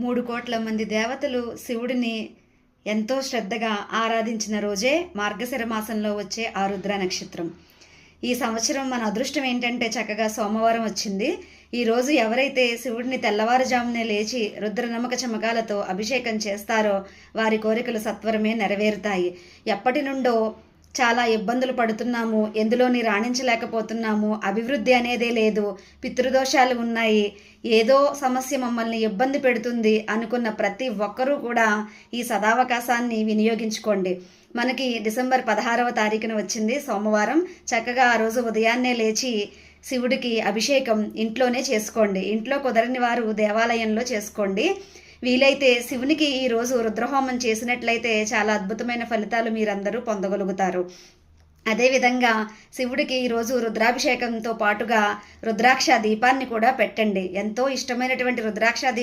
మూడు కోట్ల మంది దేవతలు శివుడిని ఎంతో శ్రద్ధగా ఆరాధించిన రోజే మార్గశిర మాసంలో వచ్చే ఆరుద్ర నక్షత్రం. ఈ సంవత్సరం మన అదృష్టం ఏంటంటే చక్కగా సోమవారం వచ్చింది. ఈరోజు ఎవరైతే శివుడిని తెల్లవారుజామునే లేచి రుద్ర నమ్మక చమకాలతో అభిషేకం చేస్తారో వారి కోరికలు సత్వరమే నెరవేరుతాయి. ఎప్పటి నుండో చాలా ఇబ్బందులు పడుతున్నాము ఎందులోని రాణించలేకపోతున్నాము అభివృద్ధి అనేదే లేదు పితృదోషాలు ఉన్నాయి ఏదో సమస్య మమ్మల్ని ఇబ్బంది పెడుతుంది అనుకున్న ప్రతి ఒక్కరూ కూడా ఈ సదావకాశాన్ని వినియోగించుకోండి. మనకి డిసెంబర్ పదహారవ తారీఖున వచ్చింది సోమవారం. చక్కగా ఆ రోజు ఉదయాన్నే లేచి శివుడికి అభిషేకం ఇంట్లోనే చేసుకోండి. ఇంట్లో కుదరని వారు దేవాలయంలో చేసుకోండి. వీలైతే శివునికి ఈ రోజు రుద్రహోమం చేసినట్లయితే చాలా అద్భుతమైన ఫలితాలు మీరందరూ పొందగలుగుతారు. అదేవిధంగా శివుడికి ఈరోజు రుద్రాభిషేకంతో పాటుగా రుద్రాక్ష దీపాన్ని కూడా పెట్టండి. ఎంతో ఇష్టమైనటువంటి రుద్రాక్ష దీపం